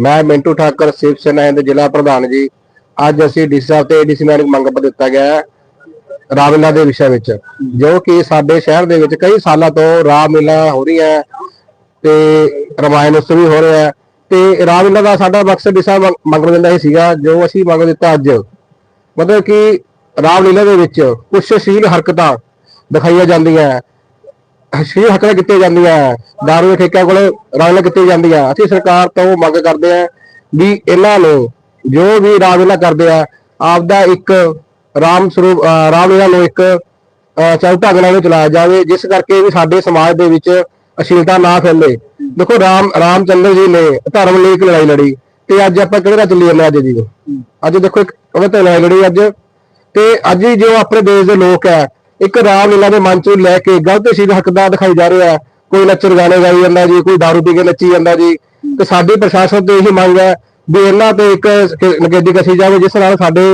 ਮੈਂ ਮਿੰਟੂ ਠਾਕਰ, ਸਿਵ ਸੈਨਾ ਦੇ ਜ਼ਿਲ੍ਹਾ ਪ੍ਰਧਾਨ ਜੀ। ਅੱਜ ਅਸੀਂ ਡੀਸੀ ਸਾਹਿਬ ਤੇ ਏਡੀਸੀ ਨਾਲ ਇੱਕ ਮੰਗ ਪੱਤਰ ਦਿੱਤਾ ਗਿਆ ਹੈ, ਰਾਮਲੀਲਾ ਦੇ ਵਿਸ਼ੇ ਵਿੱਚ, ਜੋ ਕਿ ਸਾਡੇ ਸ਼ਹਿਰ ਦੇ ਵਿੱਚ ਕਈ ਸਾਲਾਂ ਤੋਂ ਰਾਮ ਰਾਮਲੀਲਾ ਹੋ ਰਹੀ ਹੈ ਤੇ ਰਮਾਇਣ ਉਤਸਵ ਵੀ ਹੋ ਰਿਹਾ ਹੈ। ਤੇ ਰਾਮਲੀਲਾ ਦਾ ਸਾਡਾ ਮਕਸਦ ਡੀਸੀ ਮੰਗ ਦਿੰਦਾ ਹੀ ਸੀਗਾ, ਜੋ ਅਸੀਂ ਮੰਗ ਦਿੱਤਾ ਅੱਜ। ਮਤਲਬ ਕਿ ਰਾਮਲੀਲਾ ਦੇ ਵਿੱਚ ਕੁਛ ਸ਼ੀਲ ਹਰਕਤਾਂ ਦਿਖਾਈਆਂ ਜਾਂਦੀਆਂ ਸ਼ੀਲ ਹਰਕਤਾਂ ਕੀਤੀਆਂ ਜਾਂਦੀਆਂ ਦਾਰੂ ਦੇ ਠੇਕਿਆਂ ਕੋਲ ਰਾਮਲੀਲਾ ਕੀਤੀ ਜਾਂਦੀ ਆ ਅਸੀਂ ਸਰਕਾਰ ਤੋਂ ਮੰਗ ਕਰਦੇ ਆ ਵੀ ਇਹਨਾਂ ਨੂੰ ਜੋ ਵੀ ਰਾਮਲੀਲਾ ਕਰਦੇ ਆ, ਆਪਦਾ ਇੱਕ ਰਾਮ ਸਰੂਪ ਰਾਮਲੀਲਾ ਨੂੰ ਇੱਕ, ਅਹ ਚੱਲ ਢੰਗ ਚਲਾਇਆ ਜਾਵੇ, ਜਿਸ ਕਰਕੇ ਵੀ ਸਾਡੇ ਸਮਾਜ ਦੇ ਵਿੱਚ ਅਸ਼ੀਲਤਾ ਨਾ ਫੈਲੇ। ਦੇਖੋ ਰਾਮ, ਰਾਮਚੰਦਰ ਜੀ ਨੇ ਧਰਮ ਲਈ ਇੱਕ ਲੜਾਈ ਲੜੀ ਤੇ ਅੱਜ ਆਪਾਂ ਕਿਹੜੇ ਰਾਹ ਚੱਲੀ ਜਾਂਦੇ ਹਾਂ ਅੱਜ ਜੀ? ਅੱਜ ਦੇਖੋ ਇੱਕ ਉਹਦੇ ਤੇ ਲੜਾਈ ਲੜੀ ਅੱਜ। ਤੇ ਅੱਜ ਹੀ ਜੋ ਆਪਣੇ ਦੇਸ਼ ਦੇ ਲੋਕ ਹੈ ਇੱਕ ਰਾਮਲੀਲਾ ਦੇ ਮੰਚ ਨੂੰ ਲੈ ਕੇ ਗਲਤ ਸ਼ੀਲ ਹੱਕਦਾਰ ਦਿਖਾਈ ਜਾ ਰਿਹਾ ਕੋਈ ਨੱਚਰ ਗਾਣੇ ਗਾਈ ਜਾਂਦਾ ਜੀ ਕੋਈ ਦਾਰੂ ਪੀ ਕੇ ਨੱਚੀ ਜਾਂਦਾ ਜੀ। ਤੇ ਸਾਡੀ ਪ੍ਰਸ਼ਾਸਨ ਤੋਂ ਇਹੀ ਮੰਗ ਹੈ ਵੀ ਇਹਨਾਂ ਤੇ ਇੱਕ ਨਗੇਦੀ ਕਸੀ ਜਾਵੇ ਜਿਸ ਨਾਲ ਸਾਡੇ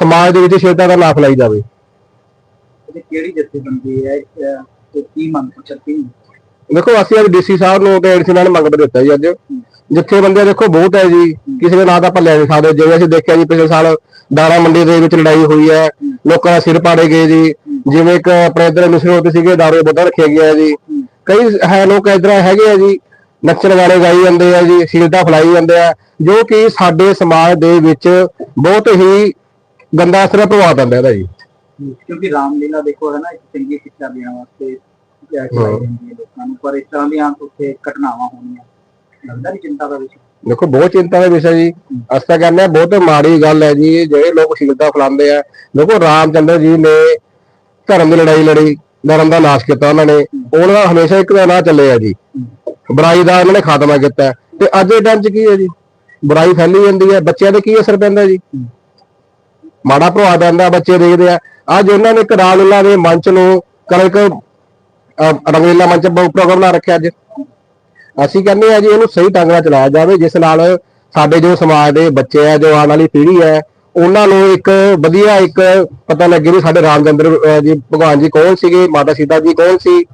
ਸਮਾਜ ਦੇ ਵਿੱਚ ਸ਼ੇਰਤਾ ਦਾ ਨਾ ਫੈਲਾਈ ਜਾਵੇ। ਕਿਹੜੀ ਜਥੇਬੰਦੀ ਹੈ? ਤੇ ਕੀ ਮੰਗ ਪੁੱਛਤੀ ਦੇਖੋ ਅਸੀਂ ਅੱਜ ਡੀਸੀ ਸਾਹਿਬ ਨੂੰ ਤੇ ਐਡੀਸੀ ਨਾਲ ਮੰਗ ਦਿੱਤਾ ਜੀ ਅੱਜ। ਜਿੱਥੇ ਬੰਦੇ ਦੇਖੋ ਬਹੁਤ ਹੈ ਜੀ। ਕਿਸੇ ਦੇ ਨਾਂ ਤਾਂ ਆਪਾਂ ਲੈ ਨਹੀਂ ਸਕਦੇ। ਜਿਵੇਂ ਅਸੀਂ ਦੇਖਿਆ ਜੀ ਪਿਛਲੇ ਸਾਲ ਦਾਣਾ ਮੰਡੀ ਦੇ ਵਿੱਚ ਲੜਾਈ ਹੋਈ ਹੈ ਲੋਕਾਂ ਦੇ ਸਿਰ ਪਾੜੇ ਗਏ ਜੀ। ਜਿਵੇਂ ਇੱਕ ਆਪਣੇ ਇਧਰ ਮਿਸਰੋਤ ਸੀਗੇ ਦਾਰੂ ਬੋਤਲ ਰੱਖਿਆ ਗਿਆ ਜੀ। ਕਈ ਹੈ ਲੋਕ ਇਧਰ ਹੈਗੇ ਆ ਜੀ ਨੱਚਣ ਵਾਲੇ ਗਾਈ ਜਾਂਦੇ ਆ ਜੀ ਸ਼ੀਲਤਾ ਫਲਾਈ ਜਾਂਦੇ ਆ ਜੋ ਕਿ ਸਾਡੇ ਸਮਾਜ ਦੇ ਵਿੱਚ ਬਹੁਤ ਹੀ ਗੰਦਾ ਅਸਰ ਪ੍ਰਭਾਵ ਪੈਂਦਾ ਇਹਦਾ ਜੀ। ਕਿਉਂਕਿ ਰਾਮਲੀਲਾ ਦੇਖੋ ਹੈ ਨਾ ਇੱਕ ਚੰਗੀ ਸਿੱਖਿਆ ਦੇਣ ਵਾਸਤੇ ਕਿਹਾ ਜਾਂਦੀ ਹੈ ਲੋਕਾਂ ਨੂੰ ਪਰ ਇਸ ਤਰ੍ਹਾਂ ਦੀਆਂ ਉੱਥੇ ਘਟਨਾਵਾਂ ਹੋਣੀਆਂ ਲੱਗਦਾ ਨਹੀਂ ਚਿੰਤਾ ਦਾ ਵਿਸ਼ਾ। ਦੇਖੋ ਬਹੁਤ ਚਿੰਤਾ ਦਾ ਵਿਸ਼ਾ ਜੀ। ਅਸੀਂ ਤਾਂ ਕਹਿੰਦੇ ਹਾਂ ਬਹੁਤ ਮਾੜੀ ਗੱਲ ਹੈ ਜੀ ਜਿਹੜੇ ਲੋਕ ਸ਼ੀਲਤਾ ਫਲਾਉਂਦੇ ਆ। ਦੇਖੋ ਰਾਮਚੰਦਰ ਜੀ ਨੇ ਧਰਮ ਦੀ ਲੜਾਈ ਲੜੀ, ਨਰਮ ਦਾ ਨਾਸ਼ ਕੀਤਾ ਉਹਨਾਂ ਨੇ। ਉਹਨਾਂ ਦਾ ਹਮੇਸ਼ਾ ਇੱਕ ਦਾ ਨਾਂ ਚੱਲੇ ਆ ਜੀ। ਬੁਰਾਈ ਦਾ ਉਹਨਾਂ ਨੇ ਖਾਤਮਾ ਕੀਤਾ। ਤੇ ਅੱਜ ਦੇ ਟਾਈਮ 'ਚ ਕੀ ਹੈ ਜੀ? ਬੁਰਾਈ ਫੈਲੀ ਜਾਂਦੀ ਹੈ। ਬੱਚਿਆਂ ਤੇ ਕੀ ਅਸਰ ਪੈਂਦਾ ਜੀ? ਮਾੜਾ ਪ੍ਰਭਾਵ ਪੈਂਦਾ ਬੱਚੇ ਦੇਖਦੇ ਆ। ਅੱਜ ਉਹਨਾਂ ਨੇ ਇੱਕ ਰਾਮਲੀਲਾ ਦੇ ਮੰਚ ਨੂੰ ਕਣਕ ਰੰਗੀਲਾ ਮੰਚ ਪ੍ਰੋਗਰਾਮ ਬਣਾ ਰੱਖਿਆ ਅੱਜ। ਅਸੀਂ ਕਹਿੰਦੇ ਆ ਜੀ, ਇਹਨੂੰ ਸਹੀ ਢੰਗ ਨਾਲ ਚਲਾਇਆ ਜਾਵੇ, ਜਿਸ ਨਾਲ ਸਾਡੇ ਜੋ ਸਮਾਜ ਦੇ ਬੱਚੇ ਆ, ਜੋ ਆਉਣ ਵਾਲੀ ਪੀੜ੍ਹੀ ਹੈ ਉਹਨਾਂ ਨੂੰ ਇੱਕ ਵਧੀਆ ਇੱਕ ਪਤਾ ਲੱਗੇ ਵੀ ਸਾਡੇ ਰਾਮਚੰਦਰ ਜੀ ਭਗਵਾਨ ਜੀ ਕੌਣ ਸੀਗੇ ਮਾਤਾ ਸੀਤਾ ਜੀ ਕੌਣ ਸੀ?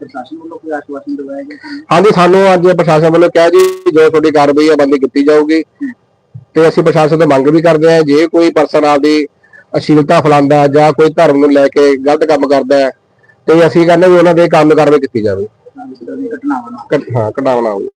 ਪ੍ਰਸ਼ਾਸਨ ਵੱਲੋਂ ਕੋਈ ਆਸ਼ਵਾਸਨ ਦਿਵਾਇਆ ਗਿਆ ਤੁਹਾਨੂੰ? ਹਾਂਜੀ ਸਾਨੂੰ ਅੱਜ ਪ੍ਰਸ਼ਾਸਨ ਵੱਲੋਂ ਕਿਹਾ ਜੀ ਜੋ ਤੁਹਾਡੀ ਕਾਰਵਾਈ ਹੈ ਬੰਦੀ ਕੀਤੀ ਜਾਊਗੀ। ਤੇ ਅਸੀਂ ਪ੍ਰਸ਼ਾਸਨ ਤੋਂ ਮੰਗ ਵੀ ਕਰਦੇ ਆ ਜੇ ਕੋਈ ਪਰਸਨ ਆਪਦੀ ਅਸ਼ੀਲਤਾ ਫਲਾਉਂਦਾ ਜਾਂ ਕੋਈ ਧਰਮ ਨੂੰ ਲੈ ਕੇ ਗਲਤ ਕੰਮ ਕਰਦਾ ਹੈ ਤੇ ਅਸੀਂ ਕਹਿੰਦੇ ਵੀ ਉਹਨਾਂ ਦੇ ਕੰਮ ਕਾਰਵਾਈ ਕੀਤੀ ਜਾਵੇ। ਘਟਨਾਵਾਂ ਹਾਂ ਘਟਾਉਣਾ ਹੋਵੇ